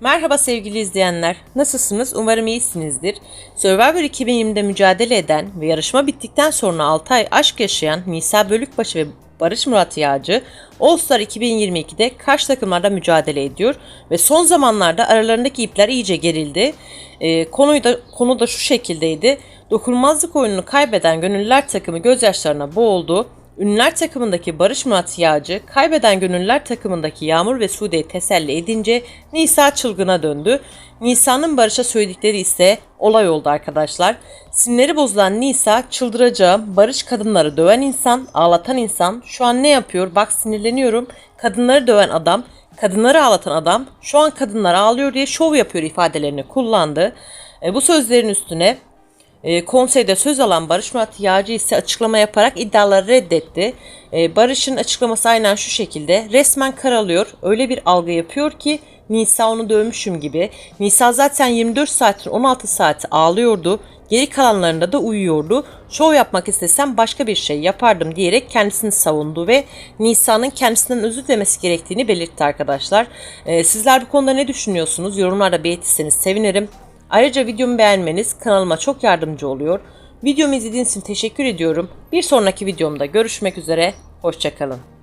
Merhaba sevgili izleyenler. Nasılsınız? Umarım iyisinizdir. Survivor 2020'de mücadele eden ve yarışma bittikten sonra 6 ay aşk yaşayan Nisa Bölükbaşı ve Barış Murat Yağcı All Star 2022'de karşı takımlarda mücadele ediyor ve son zamanlarda aralarındaki ipler iyice gerildi. Ee, konuyu da, konu da şu şekildeydi. Dokunulmazlık oyununu kaybeden Gönüllüler takımı gözyaşlarına boğuldu. Ünlüler takımındaki Barış Murat Yağcı, kaybeden Gönüllüler takımındaki Yağmur ve Sude'yi teselli edince Nisa çılgına döndü. Nisa'nın Barış'a söyledikleri ise olay oldu arkadaşlar. Sinirleri bozulan Nisa çıldıracağım, Barış kadınları döven insan, ağlatan insan, şu an ne yapıyor bak sinirleniyorum, kadınları döven adam, kadınları ağlatan adam, şu an kadınlar ağlıyor diye şov yapıyor ifadelerini kullandı. E, bu sözlerin üstüne e, konseyde söz alan Barış Murat Yağcı ise açıklama yaparak iddiaları reddetti. E, Barış'ın açıklaması aynen şu şekilde. Resmen karalıyor. Öyle bir algı yapıyor ki Nisa onu dövmüşüm gibi. Nisa zaten 24 saatin 16 saati ağlıyordu. Geri kalanlarında da uyuyordu. Şov yapmak istesem başka bir şey yapardım diyerek kendisini savundu ve Nisa'nın kendisinden özür dilemesi gerektiğini belirtti arkadaşlar. E, sizler bu konuda ne düşünüyorsunuz? Yorumlarda belirtirseniz sevinirim. Ayrıca videomu beğenmeniz kanalıma çok yardımcı oluyor. Videomu izlediğiniz için teşekkür ediyorum. Bir sonraki videomda görüşmek üzere. Hoşçakalın.